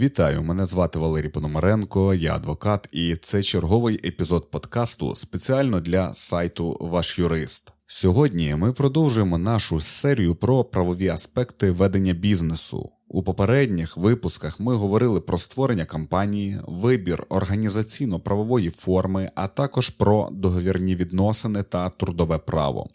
Вітаю, мене звати Валерій Пономаренко, я адвокат, і це черговий епізод подкасту спеціально для сайту Ваш Юрист. Сьогодні ми продовжуємо нашу серію про правові аспекти ведення бізнесу. У попередніх випусках ми говорили про створення компанії, вибір організаційно-правової форми, а також про договірні відносини та трудове право.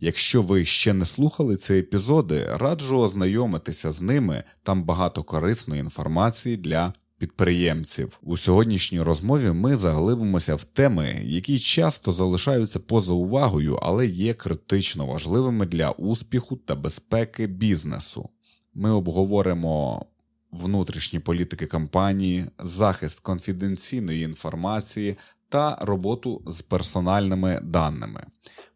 Якщо ви ще не слухали ці епізоди, раджу ознайомитися з ними. Там багато корисної інформації для підприємців. У сьогоднішній розмові ми заглибимося в теми, які часто залишаються поза увагою, але є критично важливими для успіху та безпеки бізнесу. Ми обговоримо. Внутрішні політики компанії, захист конфіденційної інформації та роботу з персональними даними.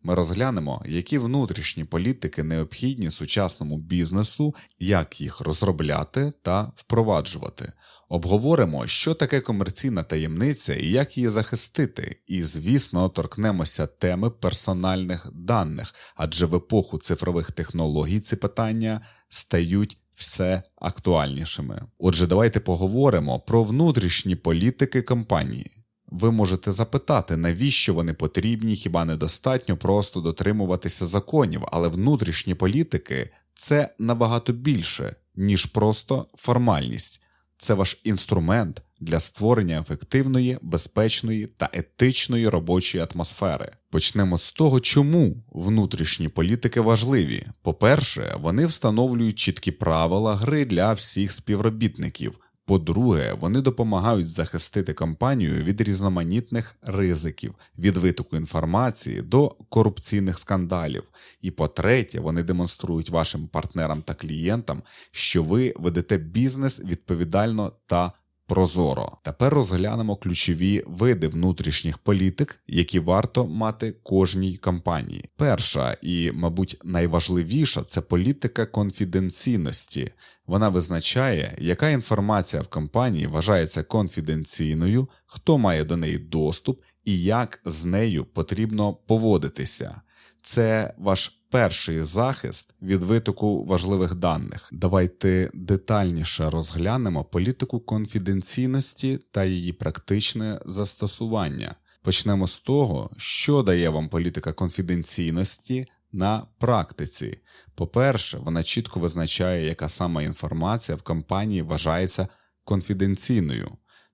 Ми розглянемо, які внутрішні політики необхідні сучасному бізнесу, як їх розробляти та впроваджувати. Обговоримо, що таке комерційна таємниця і як її захистити, і, звісно, торкнемося теми персональних даних, адже в епоху цифрових технологій ці питання стають все актуальнішими. Отже, давайте поговоримо про внутрішні політики компанії. Ви можете запитати, навіщо вони потрібні, хіба недостатньо просто дотримуватися законів, але внутрішні політики це набагато більше, ніж просто формальність. Це ваш інструмент для створення ефективної, безпечної та етичної робочої атмосфери. Почнемо з того, чому внутрішні політики важливі. По-перше, вони встановлюють чіткі правила гри для всіх співробітників. По-друге, вони допомагають захистити компанію від різноманітних ризиків, від витоку інформації до корупційних скандалів. І по-третє, вони демонструють вашим партнерам та клієнтам, що ви ведете бізнес відповідально та прозоро. Тепер розглянемо ключові види внутрішніх політик, які варто мати кожній компанії. Перша і, мабуть, найважливіша це політика конфіденційності. Вона визначає, яка інформація в компанії вважається конфіденційною, хто має до неї доступ і як з нею потрібно поводитися. Це ваш перший захист від витоку важливих даних. Давайте детальніше розглянемо політику конфіденційності та її практичне застосування. Почнемо з того, що дає вам політика конфіденційності на практиці. По-перше, вона чітко визначає, яка сама інформація в компанії вважається конфіденційною.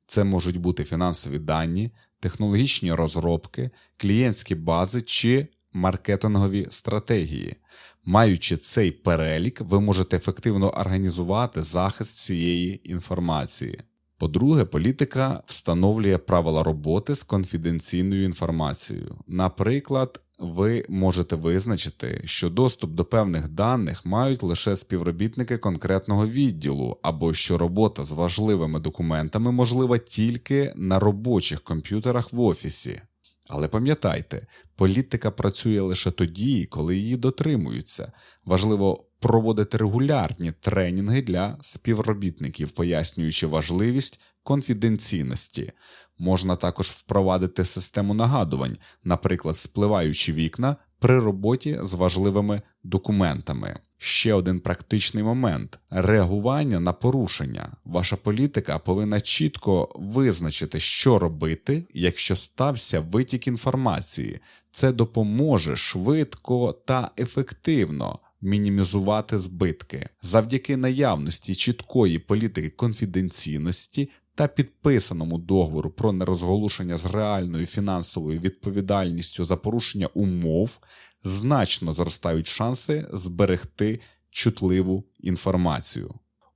Це можуть бути фінансові дані, технологічні розробки, клієнтські бази чи маркетингові стратегії. Маючи цей перелік, ви можете ефективно організувати захист цієї інформації. По-друге, політика встановлює правила роботи з конфіденційною інформацією. Наприклад, ви можете визначити, що доступ до певних даних мають лише співробітники конкретного відділу, або що робота з важливими документами можлива тільки на робочих комп'ютерах в офісі. Але пам'ятайте, політика працює лише тоді, коли її дотримуються. Важливо проводити регулярні тренінги для співробітників, пояснюючи важливість конфіденційності. Можна також впровадити систему нагадувань, наприклад, спливаючи вікна при роботі з важливими документами. Ще один практичний момент реагування на порушення. Ваша політика повинна чітко визначити, що робити, якщо стався витік інформації. Це допоможе швидко та ефективно мінімізувати збитки завдяки наявності чіткої політики конфіденційності та підписаному договору про нерозголошення з реальною фінансовою відповідальністю за порушення умов значно зростають шанси зберегти чутливу інформацію.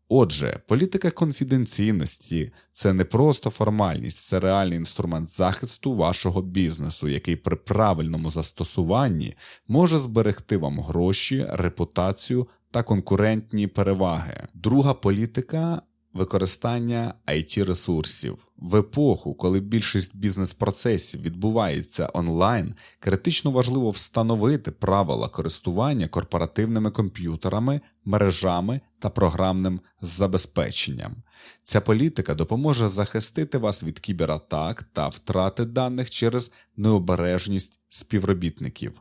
Отже, політика конфіденційності це не просто формальність, це реальний інструмент захисту вашого бізнесу, який при правильному застосуванні може зберегти вам гроші, репутацію та конкурентні переваги. Друга політика використання it ресурсів. В епоху, коли більшість бізнес-процесів відбувається онлайн, критично важливо встановити правила користування корпоративними комп'ютерами, мережами та програмним забезпеченням. Ця політика допоможе захистити вас від кібератак та втрати даних через необережність співробітників.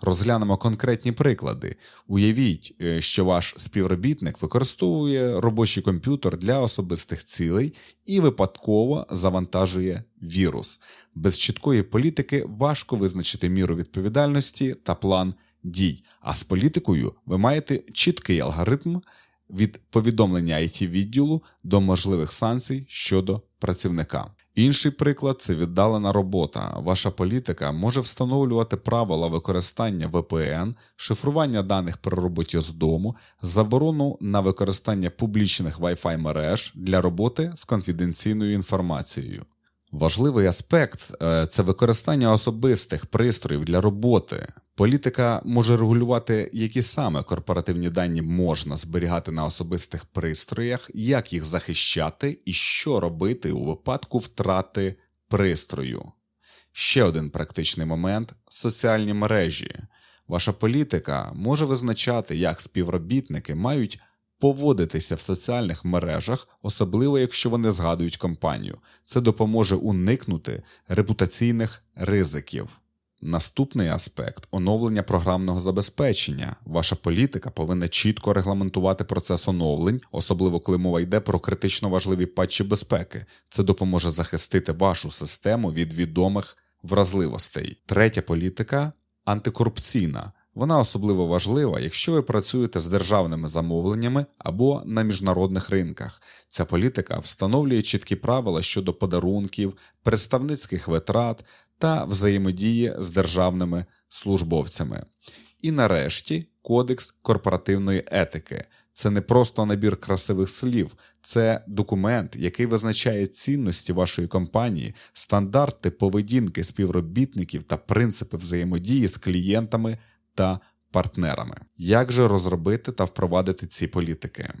Розглянемо конкретні приклади. Уявіть, е, що ваш співробітник використовує робочий комп'ютер для особистих цілей і випадково завантажує вірус. Без чіткої політики важко визначити міру відповідальності та план дій. А з політикою ви маєте чіткий алгоритм від повідомлення it відділу до можливих санкцій щодо працівника. Інший приклад це віддалена робота. Ваша політика може встановлювати правила використання VPN, шифрування даних при роботі з дому, заборону на використання публічних Wi-Fi мереж для роботи з конфіденційною інформацією. Важливий аспект е, це використання особистих пристроїв для роботи. Політика може регулювати, які саме корпоративні дані можна зберігати на особистих пристроях, як їх захищати і що робити у випадку втрати пристрою. Ще один практичний момент соціальні мережі. Ваша політика може визначати, як співробітники мають поводитися в соціальних мережах, особливо якщо вони згадують компанію. Це допоможе уникнути репутаційних ризиків. Наступний аспект оновлення програмного забезпечення. Ваша політика повинна чітко регламентувати процес оновлень, особливо коли мова йде про критично важливі патчі безпеки. Це допоможе захистити вашу систему від відомих вразливостей. Третя політика антикорупційна. Вона особливо важлива, якщо ви працюєте з державними замовленнями або на міжнародних ринках. Ця політика встановлює чіткі правила щодо подарунків, представницьких витрат та взаємодії з державними службовцями. І нарешті Кодекс корпоративної етики. Це не просто набір красивих слів, це документ, який визначає цінності вашої компанії, стандарти поведінки співробітників та принципи взаємодії з клієнтами та партнерами. Як же розробити та впровадити ці політики?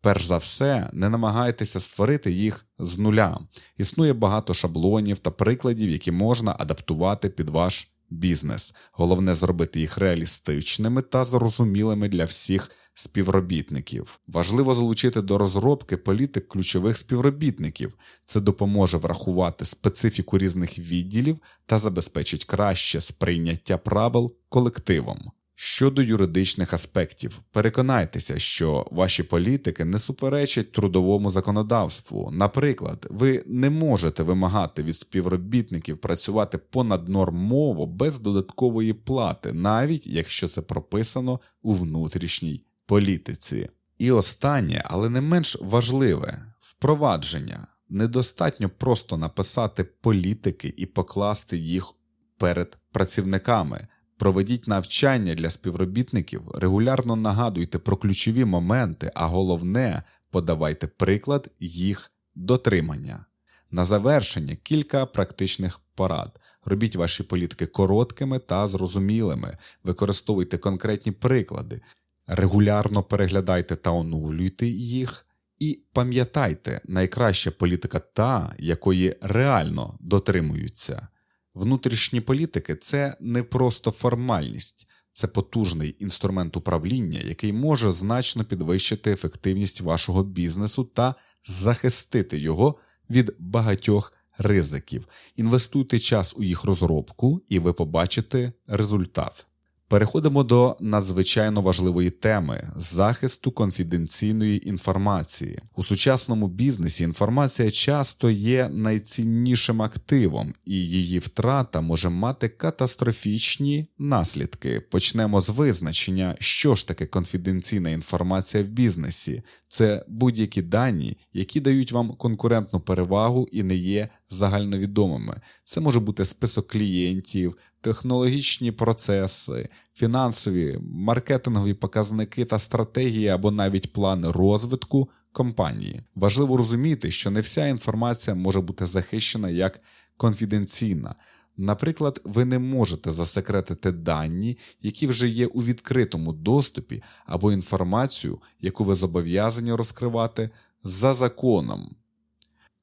Перш за все, не намагайтеся створити їх з нуля. Існує багато шаблонів та прикладів, які можна адаптувати під ваш бізнес. Головне зробити їх реалістичними та зрозумілими для всіх співробітників. Важливо залучити до розробки політик ключових співробітників. Це допоможе врахувати специфіку різних відділів та забезпечить краще сприйняття правил колективом. Щодо юридичних аспектів, переконайтеся, що ваші політики не суперечать трудовому законодавству. Наприклад, ви не можете вимагати від співробітників працювати понаднормово без додаткової плати, навіть якщо це прописано у внутрішній політиці. І останнє, але не менш важливе впровадження. Недостатньо просто написати політики і покласти їх перед працівниками. Проведіть навчання для співробітників, регулярно нагадуйте про ключові моменти, а головне, подавайте приклад їх дотримання. На завершення кілька практичних порад. Робіть ваші політики короткими та зрозумілими, використовуйте конкретні приклади, регулярно переглядайте та оновлюйте їх. І пам'ятайте, найкраща політика та, якої реально дотримуються. Внутрішні політики це не просто формальність, це потужний інструмент управління, який може значно підвищити ефективність вашого бізнесу та захистити його від багатьох ризиків. Інвестуйте час у їх розробку, і ви побачите результат. Переходимо до надзвичайно важливої теми захисту конфіденційної інформації. У сучасному бізнесі інформація часто є найціннішим активом, і її втрата може мати катастрофічні наслідки. Почнемо з визначення, що ж таке конфіденційна інформація в бізнесі. Це будь-які дані, які дають вам конкурентну перевагу і не є загальновідомими. Це може бути список клієнтів, технологічні процеси, фінансові, маркетингові показники та стратегії або навіть плани розвитку компанії. Важливо розуміти, що не вся інформація може бути захищена як конфіденційна. Наприклад, ви не можете засекретити дані, які вже є у відкритому доступі, або інформацію, яку ви зобов'язані розкривати за законом.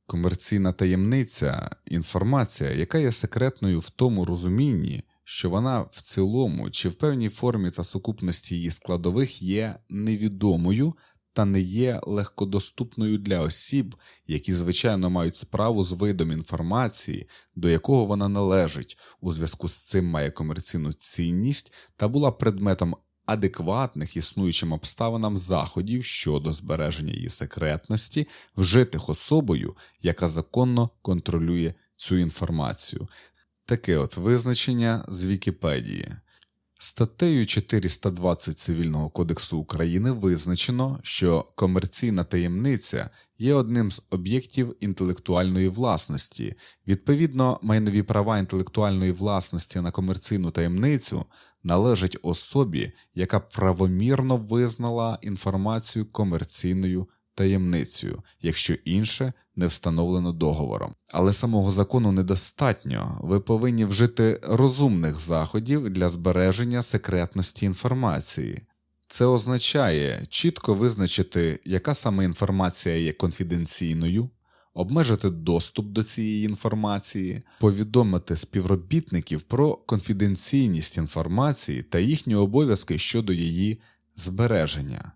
Комерційна таємниця інформація, яка є секретною в тому розумінні, що вона в цілому чи в певній формі та сукупності її складових є невідомою та не є легкодоступною для осіб, які звичайно мають справу з видом інформації, до якого вона належить, у зв'язку з цим має комерційну цінність та була предметом адекватних існуючим обставинам заходів щодо збереження її секретності, вжитих особою, яка законно контролює цю інформацію. Таке от визначення з Вікіпедії. Статтею 420 Цивільного кодексу України визначено, що комерційна таємниця є одним з об'єктів інтелектуальної власності. Відповідно, майнові права інтелектуальної власності на комерційну таємницю належать особі, яка правомірно визнала інформацію комерційною таємницею, якщо інше не встановлено договором. Але самого закону недостатньо. Ви повинні вжити розумних заходів для збереження секретності інформації. Це означає чітко визначити, яка саме інформація є конфіденційною, обмежити доступ до цієї інформації, повідомити співробітників про конфіденційність інформації та їхні обов'язки щодо її збереження.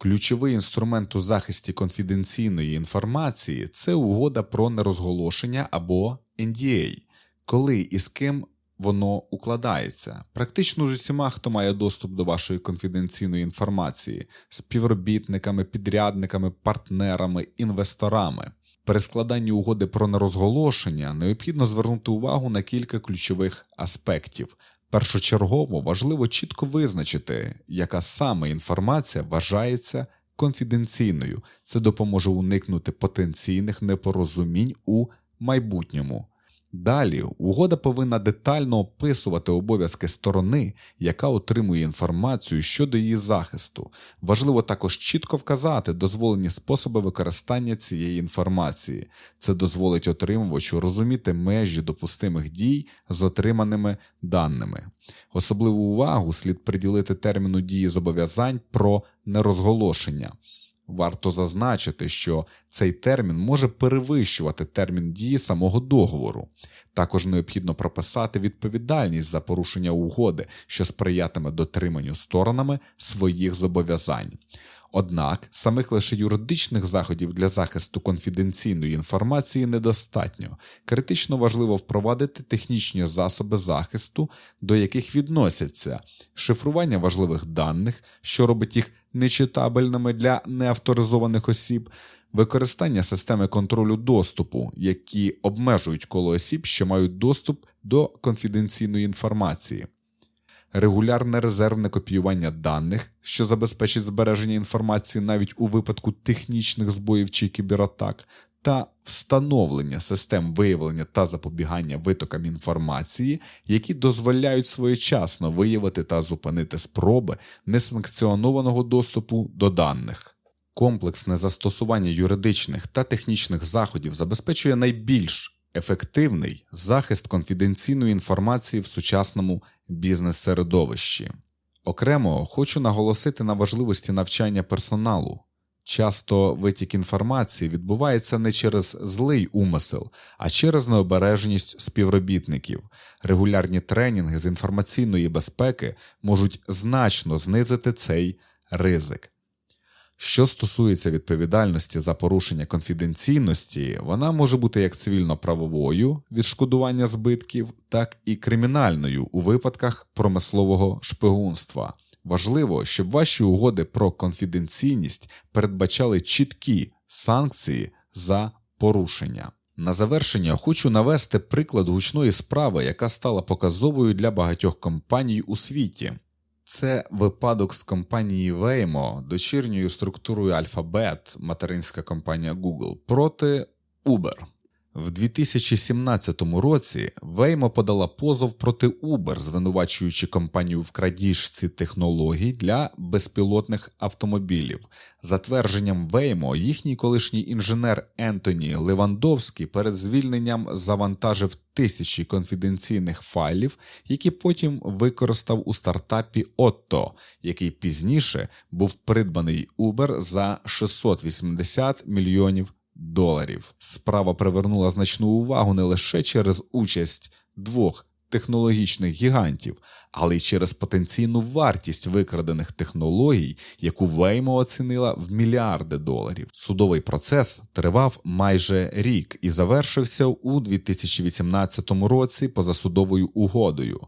Ключовий інструмент у захисті конфіденційної інформації це угода про нерозголошення або NDA, коли і з ким воно укладається. Практично з усіма, хто має доступ до вашої конфіденційної інформації, співробітниками, підрядниками, партнерами, інвесторами. При складанні угоди про нерозголошення необхідно звернути увагу на кілька ключових аспектів. Першочергово важливо чітко визначити, яка саме інформація вважається конфіденційною. Це допоможе уникнути потенційних непорозумінь у майбутньому. Далі угода повинна детально описувати обов'язки сторони, яка отримує інформацію щодо її захисту. Важливо також чітко вказати дозволені способи використання цієї інформації. Це дозволить отримувачу розуміти межі допустимих дій з отриманими даними. Особливу увагу слід приділити терміну дії зобов'язань про нерозголошення. Варто зазначити, що цей термін може перевищувати термін дії самого договору. Також необхідно прописати відповідальність за порушення угоди, що сприятиме дотриманню сторонами своїх зобов'язань. Однак самих лише юридичних заходів для захисту конфіденційної інформації недостатньо. Критично важливо впровадити технічні засоби захисту, до яких відносяться шифрування важливих даних, що робить їх нечитабельними для неавторизованих осіб. Використання системи контролю доступу, які обмежують коло осіб, що мають доступ до конфіденційної інформації, регулярне резервне копіювання даних, що забезпечить збереження інформації навіть у випадку технічних збоїв чи кібератак, та встановлення систем виявлення та запобігання витокам інформації, які дозволяють своєчасно виявити та зупинити спроби несанкціонованого доступу до даних. Комплексне застосування юридичних та технічних заходів забезпечує найбільш ефективний захист конфіденційної інформації в сучасному бізнес-середовищі. Окремо хочу наголосити на важливості навчання персоналу. Часто витік інформації відбувається не через злий умисел, а через необережність співробітників. Регулярні тренінги з інформаційної безпеки можуть значно знизити цей ризик. Що стосується відповідальності за порушення конфіденційності, вона може бути як цивільно-правовою відшкодування збитків, так і кримінальною у випадках промислового шпигунства. Важливо, щоб ваші угоди про конфіденційність передбачали чіткі санкції за порушення. На завершення хочу навести приклад гучної справи, яка стала показовою для багатьох компаній у світі. Це випадок з компанії Waymo, дочірньою структурою Alphabet, материнська компанія Google, проти Uber. В 2017 році Waymo подала позов проти Uber, звинувачуючи компанію в крадіжці технологій для безпілотних автомобілів. За твердженням Waymo, їхній колишній інженер Ентоні Левандовський перед звільненням завантажив тисячі конфіденційних файлів, які потім використав у стартапі Otto, який пізніше був придбаний Uber за 680 мільйонів доларів. Справа привернула значну увагу не лише через участь двох технологічних гігантів, але й через потенційну вартість викрадених технологій, яку Веймо оцінила в мільярди доларів. Судовий процес тривав майже рік і завершився у 2018 році позасудовою угодою.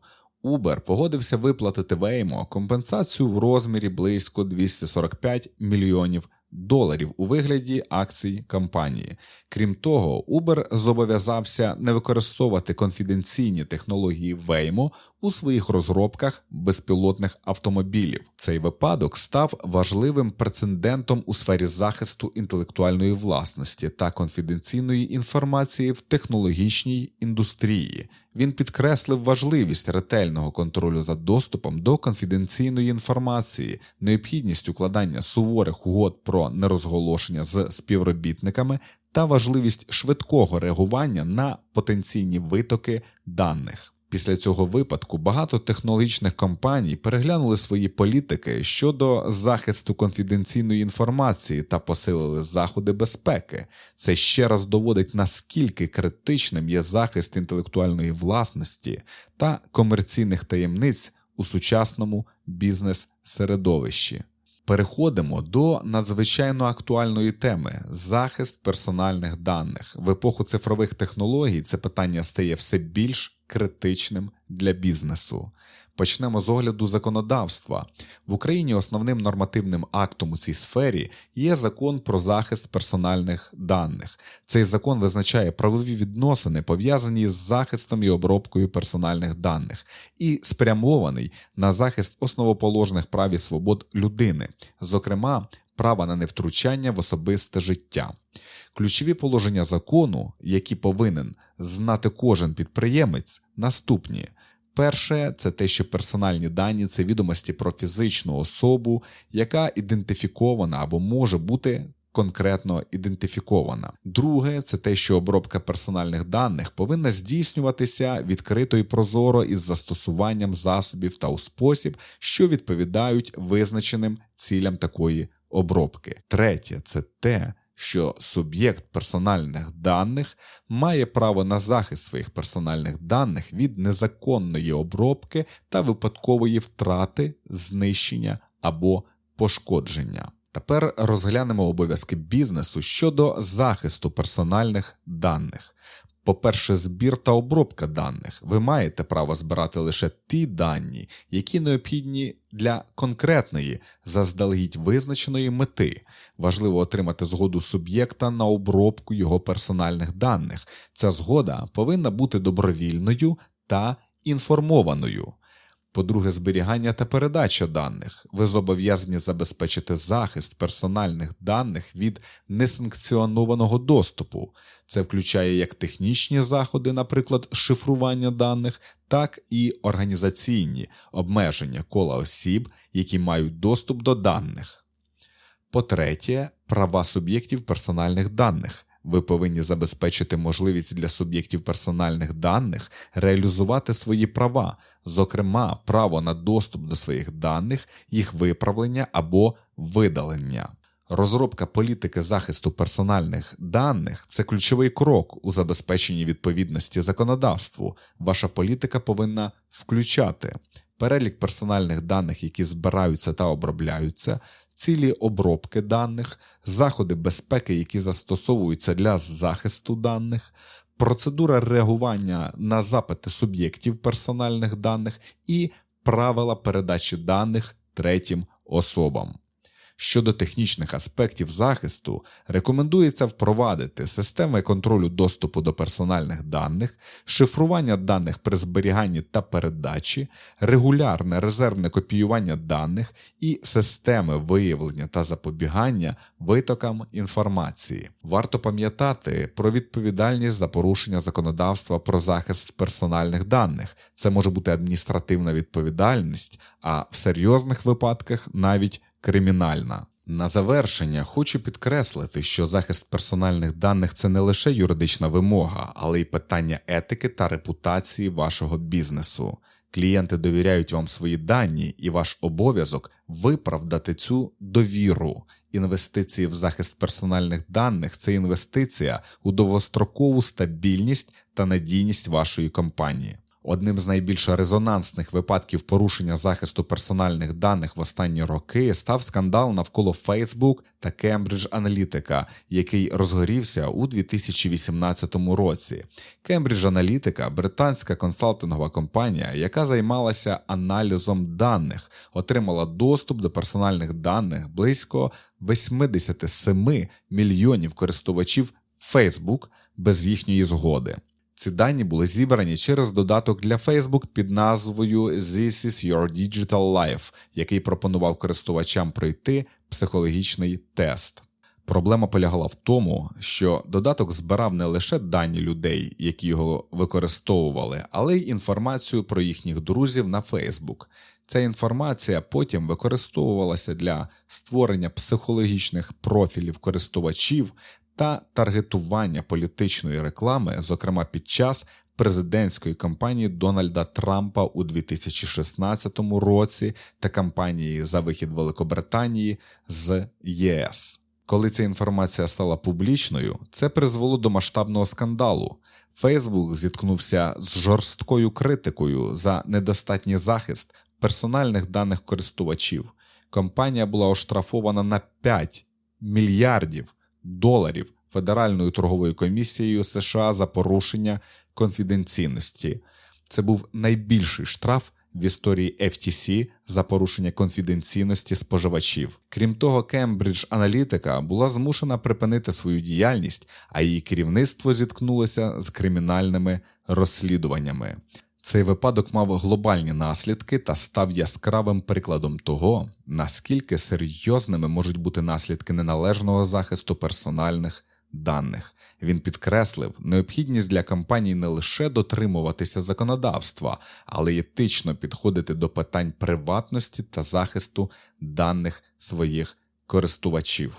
Uber погодився виплатити Waymo компенсацію в розмірі близько 245 мільйонів доларів у вигляді акцій компанії. Крім того, Uber зобов'язався не використовувати конфіденційні технології Waymo у своїх розробках безпілотних автомобілів. Цей випадок став важливим прецедентом у сфері захисту інтелектуальної власності та конфіденційної інформації в технологічній індустрії. Він підкреслив важливість ретельного контролю за доступом до конфіденційної інформації, необхідність укладання суворих угод про нерозголошення з співробітниками та важливість швидкого реагування на потенційні витоки даних. Після цього випадку багато технологічних компаній переглянули свої політики щодо захисту конфіденційної інформації та посилили заходи безпеки. Це ще раз доводить наскільки критичним є захист інтелектуальної власності та комерційних таємниць у сучасному бізнес-середовищі. Переходимо до надзвичайно актуальної теми захист персональних даних. В епоху цифрових технологій це питання стає все більш критичним для бізнесу. Почнемо з огляду законодавства. В Україні основним нормативним актом у цій сфері є закон про захист персональних даних. Цей закон визначає правові відносини, пов'язані з захистом і обробкою персональних даних, і спрямований на захист основоположних прав і свобод людини, зокрема, права на невтручання в особисте життя. Ключові положення закону, які повинен знати кожен підприємець, наступні. Перше, це те, що персональні дані це відомості про фізичну особу, яка ідентифікована або може бути конкретно ідентифікована. Друге, це те, що обробка персональних даних повинна здійснюватися відкрито і прозоро із застосуванням засобів та у спосіб, що відповідають визначеним цілям такої обробки. Третє, це те, що суб'єкт персональних даних має право на захист своїх персональних даних від незаконної обробки та випадкової втрати, знищення або пошкодження. Тепер розглянемо обов'язки бізнесу щодо захисту персональних даних. По-перше, збір та обробка даних. Ви маєте право збирати лише ті дані, які необхідні для конкретної, заздалегідь визначеної мети. Важливо отримати згоду суб'єкта на обробку його персональних даних. Ця згода повинна бути добровільною та інформованою. По-друге, зберігання та передача даних. Ви зобов'язані забезпечити захист персональних даних від несанкціонованого доступу. Це включає як технічні заходи, наприклад, шифрування даних, так і організаційні обмеження кола осіб, які мають доступ до даних. По-третє, права суб'єктів персональних даних. Ви повинні забезпечити можливість для суб'єктів персональних даних реалізувати свої права, зокрема, право на доступ до своїх даних, їх виправлення або видалення. Розробка політики захисту персональних даних це ключовий крок у забезпеченні відповідності законодавству. Ваша політика повинна включати перелік персональних даних, які збираються та обробляються, цілі обробки даних, заходи безпеки, які застосовуються для захисту даних, процедура реагування на запити суб'єктів персональних даних і правила передачі даних третім особам. Щодо технічних аспектів захисту, рекомендується впровадити системи контролю доступу до персональних даних, шифрування даних при зберіганні та передачі, регулярне резервне копіювання даних і системи виявлення та запобігання витокам інформації. Варто пам'ятати про відповідальність за порушення законодавства про захист персональних даних. Це може бути адміністративна відповідальність, а в серйозних випадках навіть кримінальна. На завершення хочу підкреслити, що захист персональних даних це не лише юридична вимога, але й питання етики та репутації вашого бізнесу. Клієнти довіряють вам свої дані, і ваш обов'язок виправдати цю довіру. Інвестиції в захист персональних даних це інвестиція у довгострокову стабільність та надійність вашої компанії. Одним з найбільш резонансних випадків порушення захисту персональних даних в останні роки став скандал навколо Facebook та Cambridge Analytica, який розгорівся у 2018 році. Cambridge Analytica – британська консалтингова компанія, яка займалася аналізом даних, отримала доступ до персональних даних близько 87 мільйонів користувачів Facebook без їхньої згоди. Ці дані були зібрані через додаток для Facebook під назвою This is your digital life, який пропонував користувачам пройти психологічний тест. Проблема полягала в тому, що додаток збирав не лише дані людей, які його використовували, але й інформацію про їхніх друзів на Facebook. Ця інформація потім використовувалася для створення психологічних профілів користувачів та таргетування політичної реклами, зокрема під час президентської кампанії Дональда Трампа у 2016 році та кампанії за вихід Великобританії з ЄС. Коли ця інформація стала публічною, це призвело до масштабного скандалу. Фейсбук зіткнувся з жорсткою критикою за недостатній захист персональних даних користувачів. Компанія була оштрафована на 5 мільярдів доларів Федеральною торговою комісією США за порушення конфіденційності. Це був найбільший штраф в історії FTC за порушення конфіденційності споживачів. Крім того, Cambridge Analytica була змушена припинити свою діяльність, а її керівництво зіткнулося з кримінальними розслідуваннями. Цей випадок мав глобальні наслідки та став яскравим прикладом того, наскільки серйозними можуть бути наслідки неналежного захисту персональних даних. Він підкреслив необхідність для компаній не лише дотримуватися законодавства, але й етично підходити до питань приватності та захисту даних своїх користувачів.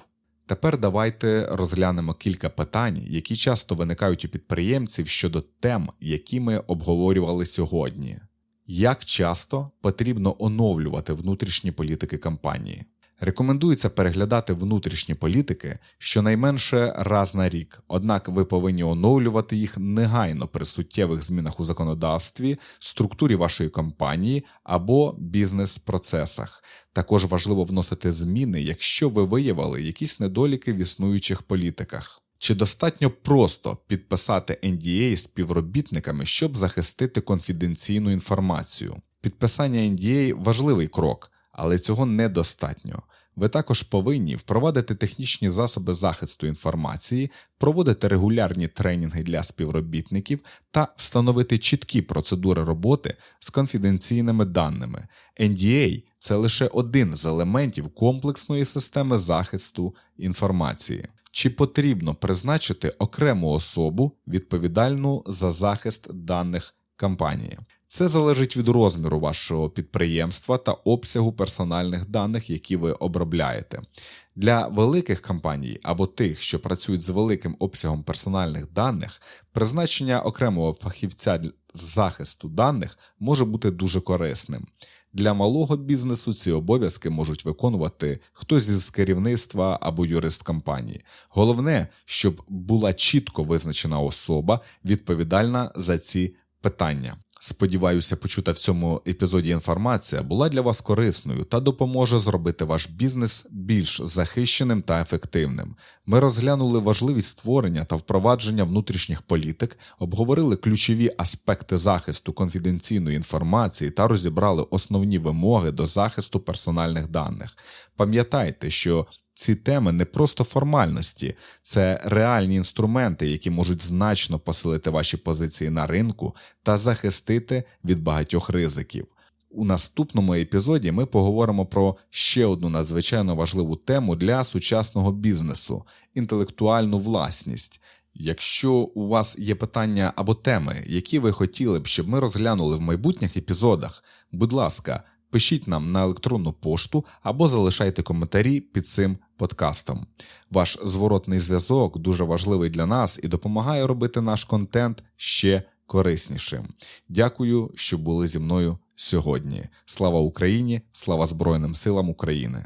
Тепер давайте розглянемо кілька питань, які часто виникають у підприємців щодо тем, які ми обговорювали сьогодні. Як часто потрібно оновлювати внутрішні політики компанії? Рекомендується переглядати внутрішні політики щонайменше раз на рік, однак ви повинні оновлювати їх негайно при суттєвих змінах у законодавстві, структурі вашої компанії або бізнес-процесах. Також важливо вносити зміни, якщо ви виявили якісь недоліки в існуючих політиках. Чи достатньо просто підписати NDA з співробітниками, щоб захистити конфіденційну інформацію? Підписання NDA – важливий крок, але цього недостатньо. Ви також повинні впровадити технічні засоби захисту інформації, проводити регулярні тренінги для співробітників та встановити чіткі процедури роботи з конфіденційними даними. NDA – це лише один з елементів комплексної системи захисту інформації. Чи потрібно призначити окрему особу відповідальну за захист даних компанії? Це залежить від розміру вашого підприємства та обсягу персональних даних, які ви обробляєте. Для великих компаній або тих, що працюють з великим обсягом персональних даних, призначення окремого фахівця захисту даних може бути дуже корисним. Для малого бізнесу ці обов'язки можуть виконувати хтось із керівництва або юрист компанії. Головне, щоб була чітко визначена особа, відповідальна за ці питання. Сподіваюся, почута в цьому епізоді інформація була для вас корисною та допоможе зробити ваш бізнес більш захищеним та ефективним. Ми розглянули важливість створення та впровадження внутрішніх політик, обговорили ключові аспекти захисту конфіденційної інформації та розібрали основні вимоги до захисту персональних даних. Пам'ятайте, що ці теми не просто формальності, це реальні інструменти, які можуть значно посилити ваші позиції на ринку та захистити від багатьох ризиків. У наступному епізоді ми поговоримо про ще одну надзвичайно важливу тему для сучасного бізнесу інтелектуальну власність. Якщо у вас є питання або теми, які ви хотіли б, щоб ми розглянули в майбутніх епізодах, будь ласка, пишіть нам на електронну пошту або залишайте коментарі під цим подкастом. Ваш зворотний зв'язок дуже важливий для нас і допомагає робити наш контент ще кориснішим. Дякую, що були зі мною сьогодні. Слава Україні! Слава Збройним силам України!